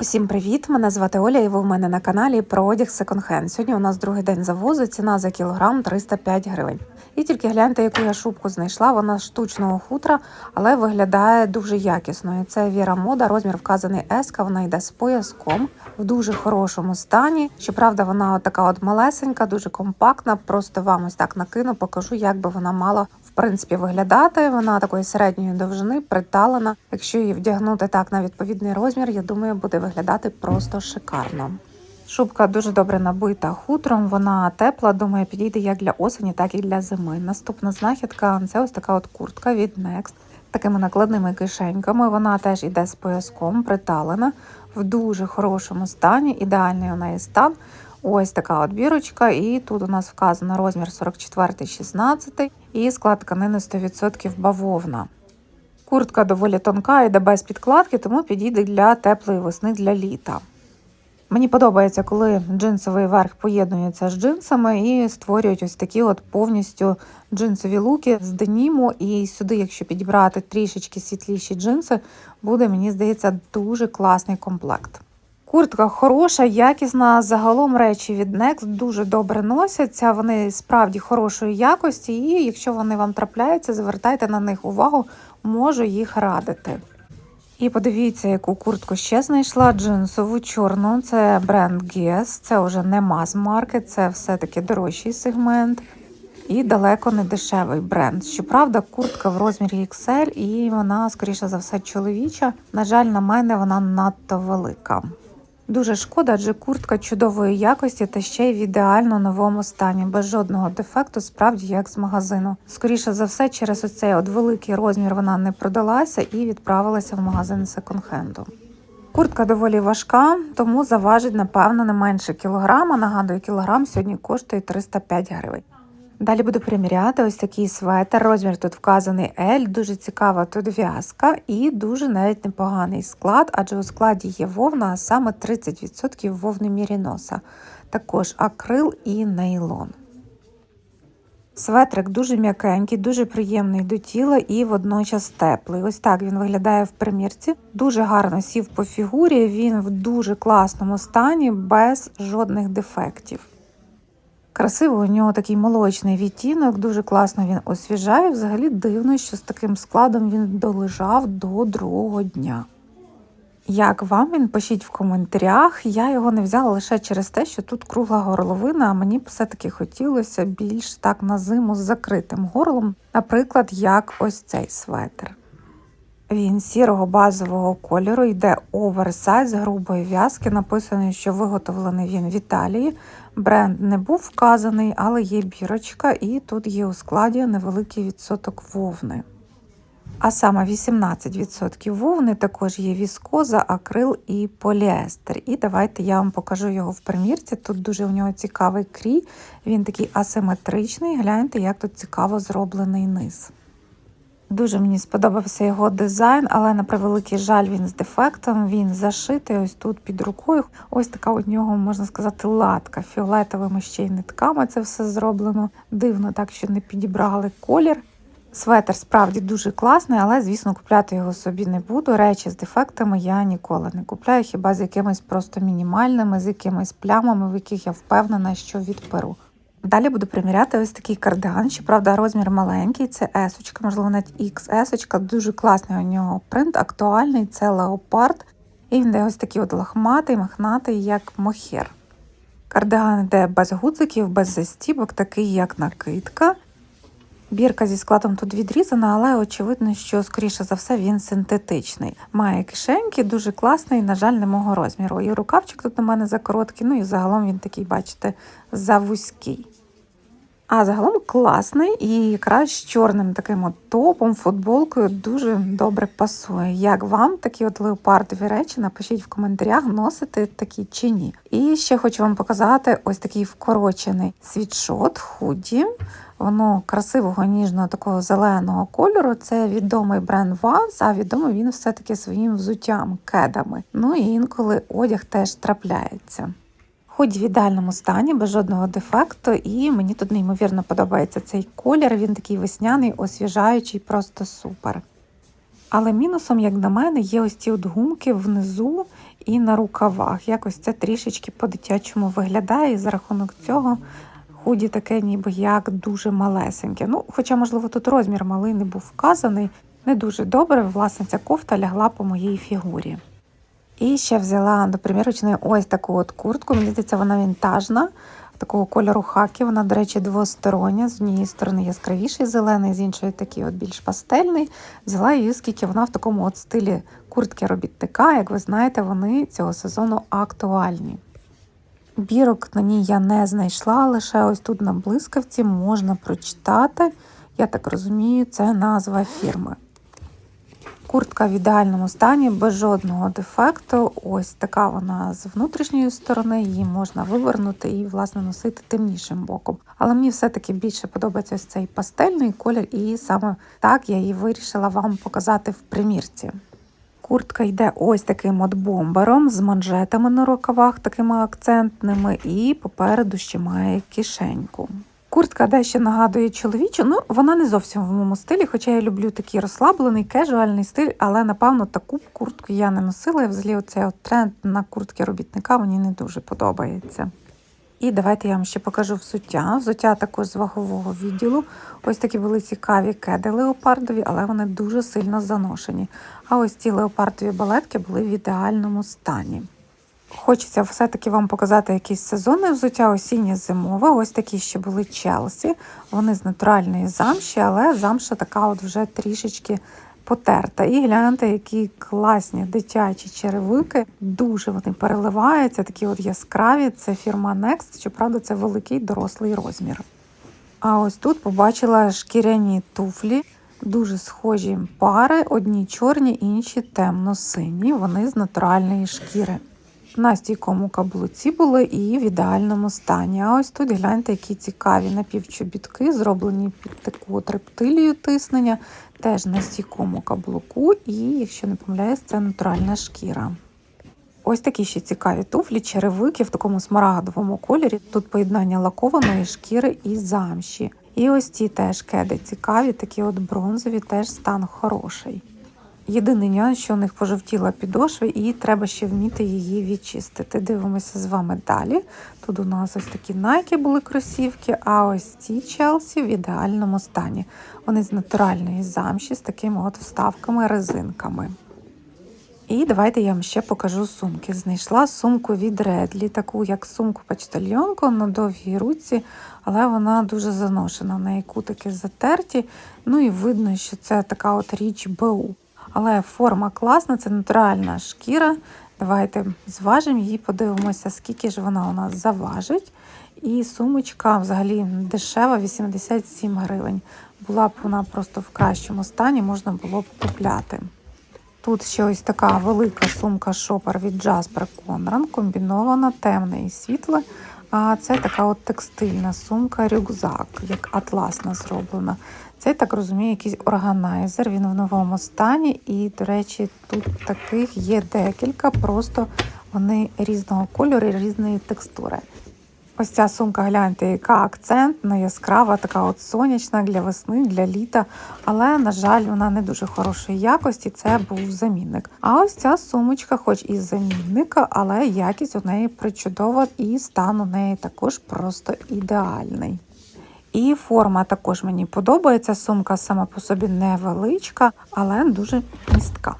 Усім привіт! Мене звати Оля, і ви в мене на каналі про одяг секонд-хенд. Сьогодні у нас другий день завозу. Ціна за кілограм 305 гривень. І тільки гляньте, яку я шубку знайшла. Вона штучного хутра, але виглядає дуже якісною. Це Віра Мода, розмір вказаний S, Вона йде з пояском в дуже хорошому стані. Щоправда, вона от така от малесенька, дуже компактна. Просто вам ось так накину, покажу, як би вона мала в принципі виглядати. Вона такої середньої довжини, приталена. Якщо її вдягнути так на відповідний розмір, я думаю, буде виглядати просто шикарно. Шубка дуже добре набита хутром, вона тепла, думаю, підійде як для осені, так і для зими. Наступна знахідка це ось така от куртка від Next. Такими накладними кишеньками. Вона теж іде з пояском, приталена в дуже хорошому стані. Ідеальний у неї стан. Ось така от бірочка, і тут у нас вказано розмір 44-16 і склад тканини 100% бавовна. Куртка доволі тонка, йде без підкладки, тому підійде для теплої весни для літа. Мені подобається, коли джинсовий верх поєднується з джинсами і створюють ось такі от повністю джинсові луки з деніму. І сюди, якщо підібрати трішечки світліші джинси, буде, мені здається, дуже класний комплект. Куртка хороша, якісна. Загалом речі від Next дуже добре носяться. Вони справді хорошої якості, і якщо вони вам трапляються, звертайте на них увагу, можу їх радити. І подивіться, яку куртку ще знайшла джинсову чорну. Це бренд Guess, Це вже не мас-маркет, це все-таки дорожчий сегмент. І далеко не дешевий бренд. Щоправда, куртка в розмірі XL, і вона, скоріше за все, чоловіча. На жаль, на мене вона надто велика. Дуже шкода, адже куртка чудової якості та ще й в ідеально новому стані, без жодного дефекту, справді як з магазину. Скоріше за все, через оцей от великий розмір вона не продалася і відправилася в магазин секонд-хенду. Куртка доволі важка, тому заважить, напевно, не менше кілограма. Нагадую, кілограм сьогодні коштує 305 гривень. Далі буду приміряти ось такий светр. Розмір тут вказаний L, дуже цікава тут в'язка і дуже навіть непоганий склад, адже у складі є вовна, а саме 30% вовни міріноса. Також акрил і нейлон. Светрик дуже м'якенький, дуже приємний до тіла і водночас теплий. Ось так він виглядає в примірці. Дуже гарно сів по фігурі, він в дуже класному стані, без жодних дефектів. Красиво, у нього такий молочний відтінок, дуже класно він освіжає. Взагалі дивно, що з таким складом він долежав до другого дня. Як вам він пишіть в коментарях. Я його не взяла лише через те, що тут кругла горловина, а мені все-таки хотілося більш так на зиму з закритим горлом, наприклад, як ось цей светр. Він сірого базового кольору, йде оверсайз грубої в'язки. Написано, що виготовлений він в Італії. Бренд не був вказаний, але є бірочка, і тут є у складі невеликий відсоток вовни. А саме 18% вовни, також є віскоза, акрил і поліестер. І давайте я вам покажу його в примірці. Тут дуже у нього цікавий крій, він такий асиметричний. Гляньте, як тут цікаво зроблений низ. Дуже мені сподобався його дизайн, але на превеликий жаль, він з дефектом. Він зашитий ось тут під рукою. Ось така у нього, можна сказати, латка фіолетовими ще й нитками. Це все зроблено. Дивно, так що не підібрали колір. Светр справді дуже класний, але, звісно, купляти його собі не буду. Речі з дефектами я ніколи не купляю, хіба з якимись просто мінімальними, з якимись плямами, в яких я впевнена, що відперу. Далі буду приміряти ось такий кардиган. Щоправда, розмір маленький, це есочка, можливо, навіть XS. Дуже класний у нього принт, актуальний, це леопард. І він дає ось такий от лохматий, мохнатий, як мохер. Кардиган йде без гудзиків, без застібок, такий, як накидка. Бірка зі складом тут відрізана, але очевидно, що, скоріше за все, він синтетичний. Має кишеньки, дуже класний, на жаль, не мого розміру. І рукавчик тут у мене закороткий, ну і загалом він такий, бачите, завузький. А загалом класний і якраз з чорним таким от топом, футболкою дуже добре пасує. Як вам такі от леопардові речі? Напишіть в коментарях, носите такі чи ні. І ще хочу вам показати ось такий вкорочений світшот, худі. Воно красивого, ніжного, такого зеленого кольору. Це відомий бренд Vans, а відомий він все-таки своїм взуттям, кедами. Ну і інколи одяг теж трапляється. Хоч в ідеальному стані, без жодного дефекту, і мені тут неймовірно подобається цей колір. Він такий весняний, освіжаючий, просто супер. Але мінусом, як на мене, є ось ці от гумки внизу, і на рукавах. Якось це трішечки по-дитячому виглядає, і за рахунок цього худі таке ніби як дуже малесеньке. Ну, хоча, можливо, тут розмір малий не був вказаний. Не дуже добре, власне, ця кофта лягла по моїй фігурі. І ще взяла до примірочної ось таку от куртку. Мені здається, вона вінтажна, такого кольору хакі. Вона, до речі, двостороння. З однієї сторони яскравіший зелений, з іншої такий от більш пастельний. Взяла її, оскільки вона в такому от стилі куртки робітника. Як ви знаєте, вони цього сезону актуальні. Бірок на ній я не знайшла, лише ось тут на блискавці можна прочитати. Я так розумію, це назва фірми. Куртка в ідеальному стані, без жодного дефекту. Ось така вона з внутрішньої сторони, її можна вивернути і, власне, носити темнішим боком. Але мені все-таки більше подобається ось цей пастельний колір, і саме так я її вирішила вам показати в примірці. Куртка йде ось таким от бомбером з манжетами на рукавах, такими акцентними, і попереду ще має кишеньку. Куртка дещо нагадує чоловічу, ну вона не зовсім в моєму стилі, хоча я люблю такий розслаблений, кежуальний стиль, але напевно таку куртку я не носила. І взагалі оцей от тренд на куртки робітника мені не дуже подобається. І давайте я вам ще покажу взуття. Взуття також з вагового відділу. Ось такі були цікаві кеди леопардові, але вони дуже сильно заношені. А ось ці леопардові балетки були в ідеальному стані. Хочеться все-таки вам показати якісь сезонне взуття, осіннє зимове. Ось такі ще були Челсі. Вони з натуральної замші, але замша така от вже трішечки потерта. І гляньте, які класні дитячі черевики. Дуже вони переливаються, такі от яскраві. Це фірма Next, щоправда, це великий дорослий розмір. А ось тут побачила шкіряні туфлі. Дуже схожі пари, одні чорні, інші темно-сині. Вони з натуральної шкіри. На стійкому каблуці були і в ідеальному стані. А ось тут гляньте, які цікаві напівчобітки, зроблені під таку рептилію тиснення, теж на стійкому каблуку, і, якщо не помиляюсь, це натуральна шкіра. Ось такі ще цікаві туфлі, черевики в такому смарагдовому кольорі. Тут поєднання лакованої шкіри і замші. І ось ці теж кеди цікаві, такі от бронзові, теж стан хороший. Єдиний нюанс, що у них пожовтіла підошва, і треба ще вміти її відчистити. Дивимося з вами далі. Тут у нас ось такі Nike були кросівки, а ось ці Челсі в ідеальному стані. Вони з натуральної замші, з такими от вставками, резинками. І давайте я вам ще покажу сумки. Знайшла сумку від Редлі, таку як сумку почтальйонку на довгій руці, але вона дуже заношена. В неї кутики затерті. Ну і видно, що це така от річ БУ. Але форма класна, це натуральна шкіра. Давайте зважимо її, подивимося, скільки ж вона у нас заважить. І сумочка взагалі дешева, 87 гривень. Була б вона просто в кращому стані, можна було б купляти. Тут ще ось така велика сумка шопер від Jasper Conran, комбінована, темне і світле. А це така от текстильна сумка, рюкзак, як атласна зроблена. Це, я так розумію, якийсь органайзер. Він в новому стані. І, до речі, тут таких є декілька, просто вони різного кольору і різної текстури. Ось ця сумка, гляньте, яка акцентна, яскрава, така от сонячна для весни, для літа. Але, на жаль, вона не дуже хорошої якості. Це був замінник. А ось ця сумочка, хоч і замінника, але якість у неї причудова, і стан у неї також просто ідеальний. І форма також мені подобається. Сумка сама по собі невеличка, але дуже містка.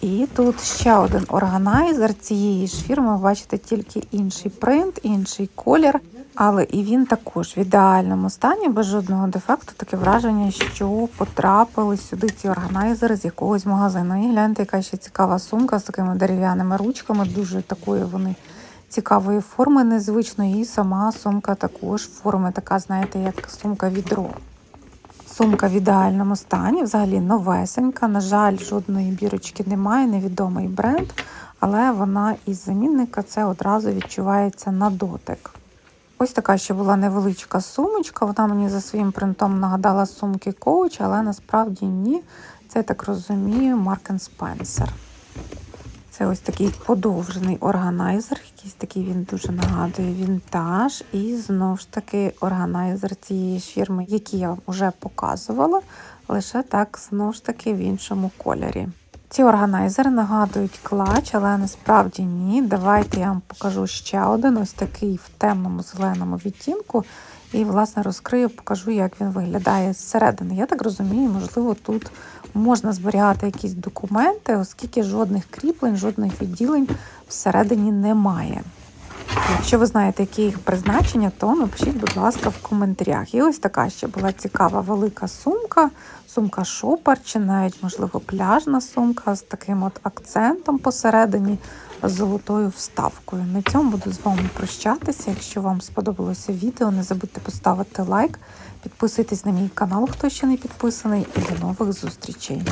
І тут ще один органайзер цієї ж фірми. Ви бачите тільки інший принт, інший колір. Але і він також в ідеальному стані, без жодного дефекту. Таке враження, що потрапили сюди ці органайзери з якогось магазину. І гляньте, яка ще цікава сумка з такими дерев'яними ручками. Дуже такої вони цікавої форми, незвичної. І сама сумка також форми, така, знаєте, як сумка відро. Сумка в ідеальному стані, взагалі новесенька. На жаль, жодної бірочки немає, невідомий бренд, але вона із замінника це одразу відчувається на дотик. Ось така ще була невеличка сумочка. Вона мені за своїм принтом нагадала сумки Coach, але насправді ні. Це я так розумію, Mark Spencer. Це ось такий подовжений органайзер, якийсь такий він дуже нагадує вінтаж. І знову ж таки органайзер цієї фірми, який я вже показувала, лише так знову ж таки в іншому кольорі. Ці органайзери нагадують клач, але насправді ні. Давайте я вам покажу ще один, ось такий в темному зеленому відтінку. І, власне, розкрию, покажу, як він виглядає зсередини. Я так розумію, можливо, тут можна зберігати якісь документи, оскільки жодних кріплень, жодних відділень всередині немає. Якщо ви знаєте, які їх призначення, то напишіть, будь ласка, в коментарях. І ось така ще була цікава велика сумка, сумка шопер, чи навіть, можливо, пляжна сумка з таким от акцентом посередині, з золотою вставкою. На цьому буду з вами прощатися. Якщо вам сподобалося відео, не забудьте поставити лайк, підписуйтесь на мій канал, хто ще не підписаний, і до нових зустрічей.